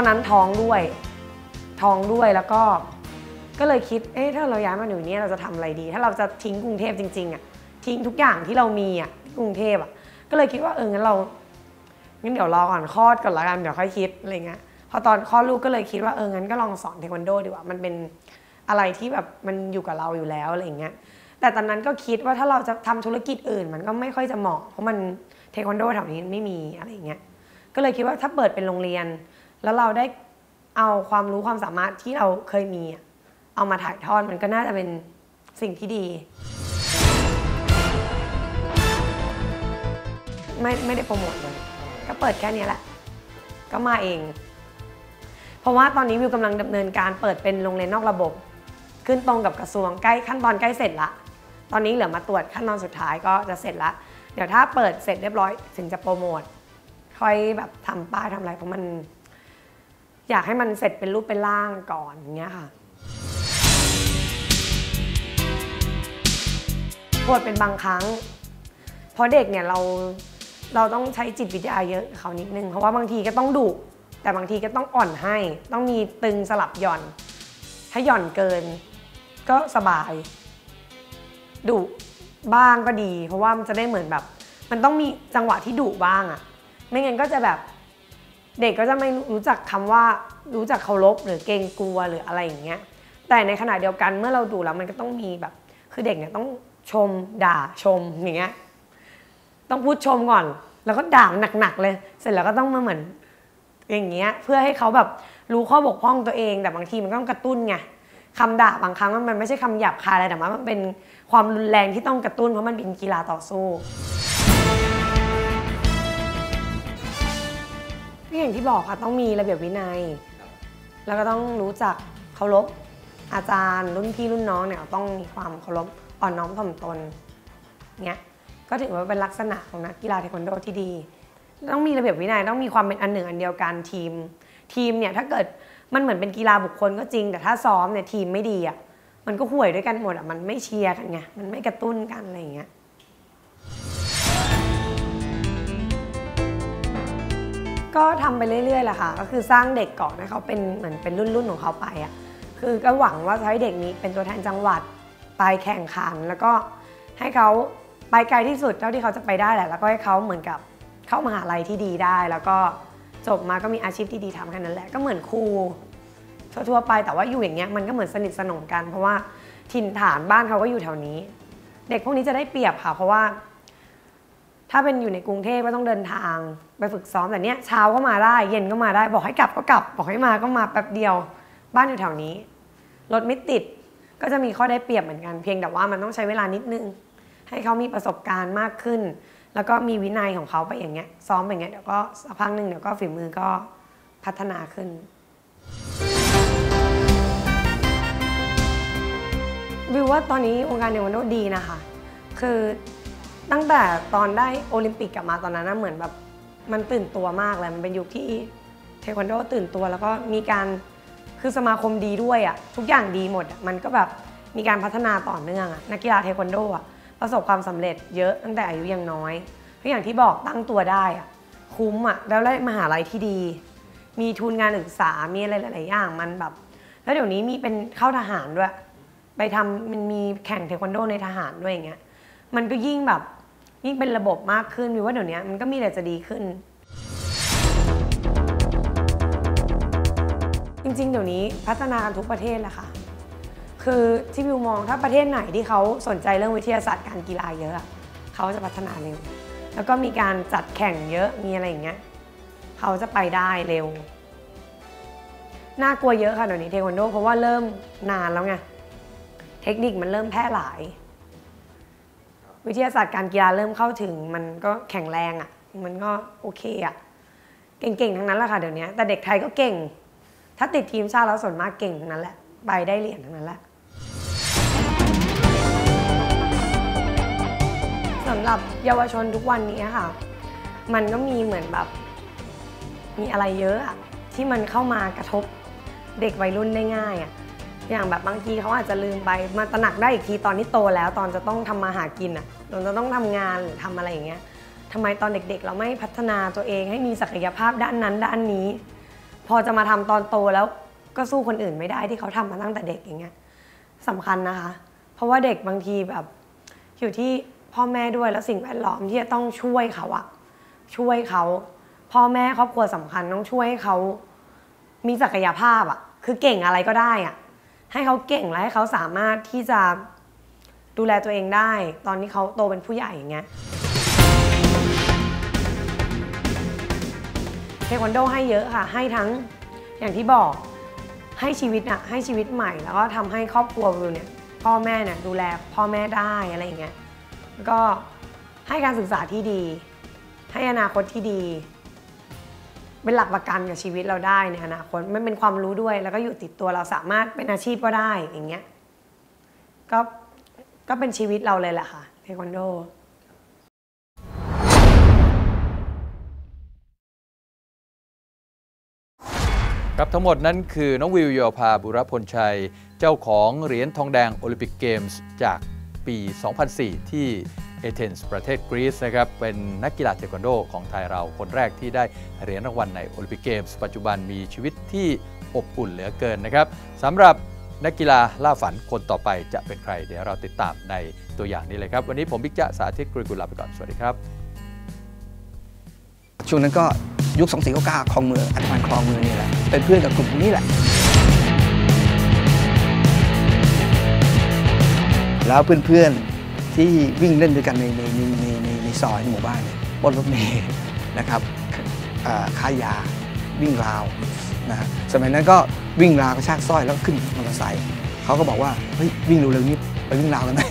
อนนั้นท้องด้วย ท้องด้วยแล้วก็ ก็เลยคิด เอ๊ะถ้าเราย้ายมาอยู่นี่เราจะทำอะไรดี ถ้าเราจะทิ้งกรุงเทพจริงๆอะ ทิ้งทุกอย่างที่เรามีอะที่กรุงเทพอะ ก็เลยคิดว่าเอองั้นเรา งั้นเดี๋ยวรอก่อนคลอดก่อนละกัน เดี๋ยวค่อยคิดอะไรเงี้ย พอตอนคลอดลูกก็เลยคิดว่าเอองั้นก็ลองสอนเทควันโดดีกว่า มันเป็นอะไรที่แบบมันอยู่กับเราอยู่แล้วอะไรเงี้ย แต่ตอนนั้นก็คิดว่าถ้าเราจะทำธุรกิจอื่น มันก็ไม่ค่อยจะเหมาะ เพราะมันเทควันโดแถวนี้ไม่มีอะไรเงี้ย ก็เลยคิดว่าถ้าเปิดเป็นโรงเรียน แล้วเราได้เอาความรู้ความสามารถที่เราเคยมี เอามาถ่ายทอดมันก็น่าจะเป็นสิ่งที่ดี ไม่ไม่ได้โปรโมทเลย ก็เปิดแค่นี้แหละ ก็มาเอง เพราะว่าตอนนี้วิวกำลังดำเนินการเปิดเป็นโรงเรียนนอกระบบ ขึ้นตรงกับกระทรวงใกล้ขั้นตอนใกล้เสร็จละ ตอนนี้เหลือมาตรวจขั้นตอนสุดท้ายก็จะเสร็จละ เดี๋ยวถ้าเปิดเสร็จเรียบร้อย ถึงจะโปรโมทค่อยแบบทำป้ายทำอะไรเพราะมัน อยากให้มันเสร็จเป็นรูปเป็นร่างก่อนอย่างเงี้ยค่ะปวดเป็นบางครั้ง เพราะเด็กเนี่ยเราเราต้องใช้จิตวิทยาเยอะเขานิดนึง เพราะว่าบางทีก็ต้องดุแต่บางทีก็ต้องอ่อนให้ ต้องมีตึงสลับหย่อน ถ้าหย่อนเกิน ก็สบายดุบ้างก็ดี เพราะว่ามันจะได้เหมือนแบบ มันต้องมีจังหวะที่ดุบ้างอะไม่งั้นก็จะแบบ เด็กก็จะไม่รู้จักคำว่ารู้จักเคารพหรือเกรงกลัวหรืออะไรอย่างเงี้ยแต่ในขณะเดียวกันเมื่อเราดูแล้วมันก็ต้องมีแบบ คือเด็กเนี่ยต้องชมด่าชมอย่างเงี้ยต้องพูดชมก่อน แล้วก็ด่าหนักๆเลย เสร็จแล้วก็ต้องมาเหมือนอย่างเงี้ยเพื่อให้เขาแบบรู้ข้อบกพร่องตัวเองแต่บางทีมันก็ต้องกระตุ้นไงคำด่าบางครั้งมันไม่ใช่คำหยาบคายอะไรแต่ว่ามันเป็นความรุนแรงที่ต้องกระตุ้นเพราะมันเป็นกีฬาต่อสู้ ก็อย่างที่บอกค่ะต้องมีระเบียบวินัย แล้วก็ต้องรู้จักเคารพอาจารย์ รุ่นพี่รุ่นน้องเนี่ยต้องมีความเคารพอ่อนน้อมถ่อมตนเนี่ยก็ถือว่าเป็นลักษณะของนักกีฬาเทควันโดที่ดีต้องมีระเบียบวินัยต้องมีความเป็นอันหนึ่งอันเดียวกันทีม ทีมเนี่ยถ้าเกิดมันเหมือนเป็นกีฬาบุคคลก็จริง แต่ถ้าซ้อมเนี่ยทีมไม่ดีอะมันก็ห่วยด้วยกันหมดอะมันไม่เชียร์กันไงมันไม่กระตุ้นกันอะไรอย่างเงี้ย ก็ทำไปเรื่อยๆแหละค่ะ ก็คือสร้างเด็กก่อนให้เขาเป็นเหมือนเป็นรุ่นๆของเขาไปอะคือก็หวังว่าจะให้เด็กนี้เป็นตัวแทนจังหวัดไปแข่งขัน แล้วก็ให้เขาไปไกลที่สุดเท่าที่เขาจะไปได้แหละแล้วก็ให้เขาเหมือนกับเข้ามหาลัยที่ดีได้ แล้วก็จบมาก็มีอาชีพที่ดีทำแค่นั้นแหละก็เหมือนครูทั่วๆไปแต่ว่าอยู่อย่างเงี้ยมันก็เหมือนสนิทสนมกัน เพราะว่าถิ่นฐานบ้านเขาก็อยู่แถวนี้ เด็กพวกนี้จะได้เปรียบค่ะ เพราะว่า ถ้าเป็นอยู่ในกรุงเทพก็ต้องเดินทาง ไปฝึกซ้อมแต่เนี้ยเช้าก็มาได้เย็นก็มาได้บอกให้กลับก็กลับ บอกให้มาก็มาแป๊บเดียว บ้านอยู่แถวนี้รถไม่ติดก็จะมีข้อได้เปรียบเหมือนกันเพียงแต่ว่ามันต้องใช้เวลานิดนึง ให้เขามีประสบการณ์มากขึ้น แล้วก็มีวินัยของเขาไปอย่างเงี้ยซ้อมไปอย่างเงี้ยเดี๋ยวก็สักพักหนึ่งเดี๋ยวก็ฝีมือก็พัฒนาขึ้น วิวว่าตอนนี้วงการเทควันโดดีนะคะ คือ ตั้งแต่ตอนได้โอลิมปิกกลับมาตอนนั้นนะเหมือนแบบมันตื่นตัวมากเลยมันเป็นยุคที่เทควันโดตื่นตัวแล้วก็มีการคือสมาคมดีด้วยอะ่ะทุกอย่างดีหมด มันก็แบบมีการพัฒนาต่อเนื่องอะนักกีฬาเทควันโดอะประสบความสำเร็จเยอะตั้งแต่อายุยังน้อยเพราะอย่างที่บอกตั้งตัวได้อะคุ้มอะแล้วได้มหาลัยที่ดี มีทุนงานศึกษา มีอะไรหลาย ๆ อย่างมันแบบ แล้วเดี๋ยวนี้มีเป็นเข้าทหารด้วย ไปทำมันมีแข่งเทควันโดในทหารด้วยอย่างเงี้ยมันก็ยิ่งแบบ ยิ่งเป็นระบบมากขึ้นวิวว่าเดี๋ยวนี้มันก็มีแต่จะดีขึ้น จริงๆ เดี๋ยวนี้พัฒนากันทุกประเทศแหละค่ะ คือที่วิวมองถ้าประเทศไหนที่เขาสนใจเรื่องวิทยาศาสตร์การกีฬาเยอะอะเขาจะพัฒนาเร็ว แล้วก็มีการจัดแข่งเยอะมีอะไรอย่างเงี้ยเขาจะไปได้เร็วน่ากลัวเยอะค่ะเดี๋ยวนี้เทควันโดเพราะว่าเริ่มนานแล้วไงเทคนิคมันเริ่มแพร่หลาย วิทยาศาสตร์การกีฬาเริ่มเข้าถึง มันก็แข็งแรงอะ่ะ มันก็โอเคอะ่ะ เก่งๆ ทั้งนั้นแหละค่ะเดี๋ยวนี้ แต่เด็กไทยก็เก่ง ถ้าติดทีมชาติแล้วส่วนมากเก่งทั้งนั้นแหละ ไปได้เหรียญทั้งนั้นแหละสำหรับเยาวชนทุกวันนี้ค่ะ มันก็มีเหมือนแบบ มีอะไรเยอะอะที่มันเข้ามากระทบเด็กวัยรุ่นได้ง่ายอะ อย่างแบบบางทีเขาอาจจะลืมไปมาตระหนักได้อีกทีตอนที่โตแล้ว ตอนจะต้องทำมาหากินอะตอนจะต้องทำงานหรือทำอะไรอย่างเงี้ยทำไมตอนเด็กๆ เราไม่พัฒนาตัวเองให้มีศักยภาพด้านนั้นด้านนี้ พอจะมาทำตอนโตแล้วก็สู้คนอื่นไม่ได้ที่เขาทำมาตั้งแต่เด็กอย่างเงี้ยสำคัญนะคะ เพราะว่าเด็กบางทีแบบอยู่ที่พ่อแม่ด้วยแล้วสิ่งแวดล้อมที่จะต้องช่วยเขาอะช่วยเขาพ่อแม่ครอบครัวสำคัญต้องช่วยให้เขามีศักยภาพอะคือเก่งอะไรก็ได้อะ ให้เขาเก่งและให้เขาสามารถที่จะดูแลตัวเองได้ ตอนที่เขาโตเป็นผู้ใหญ่อย่างเงี้ยเทควันโดให้เยอะค่ะ ให้ทั้งอย่างที่บอกให้ชีวิตอะให้ชีวิตใหม่ แล้วก็ทำให้ครอบครัววิวเนี่ยพ่อแม่เนี่ยดูแลพ่อแม่ได้อะไรอย่างเงี้ยแล้วก็ให้การศึกษาที่ดี ให้อนาคตที่ดี เป็นหลักประกันกับชีวิตเราได้ในอนาคตมันเป็นความรู้ด้วย แล้วก็อยู่ติดตัวเราสามารถเป็นอาชีพก็ได้อย่างเงี้ยก็ก็เป็นชีวิตเราเลยแหละค่ะเทควันโดครับทั้งหมดนั้นคือน้องวิวโยภาบุรพลชัย เจ้าของเหรียญทองแดงโอลิมปิกเกมส์จากปี 2004 ที่ เอเธนส์ประเทศกรีซนะครับเป็นนักกีฬาเทควันโดของไทยเราคนแรกที่ได้เหรียญรางวัลในโอลิมปิกเกมส์ปัจจุบันมีชีวิตที่อบอุ่นเหลือเกินนะครับสำหรับนักกีฬาล่าฝันคนต่อไปจะเป็นใคร เดี๋ยวเราติดตามในตัวอย่างนี้เลยครับ วันนี้ผมบิ๊กจะสาธิตกรุกุลลาไปก่อน สวัสดีครับ ช่วงนั้นก็ยุค2 4 9 9คลองเมืองอัตมันคลองเมืองนี่แหละ เป็นเพื่อนกับกลุ่มนี้แหละ แล้วเพื่อนๆ ที่วิ่งเล่นด้วยกันในในในในในซอยในหมู่บ้านเนี่ยบนรถเมล์นะครับค้ายาวิ่งราวนะฮะสมัยนั้นก็วิ่งราวกระชากสร้อยแล้วก็ขึ้นมอเตอร์ไซค์เขาก็บอกว่าเฮ้ยวิ่งเร็วๆนี้ไปวิ่งราวกันไหม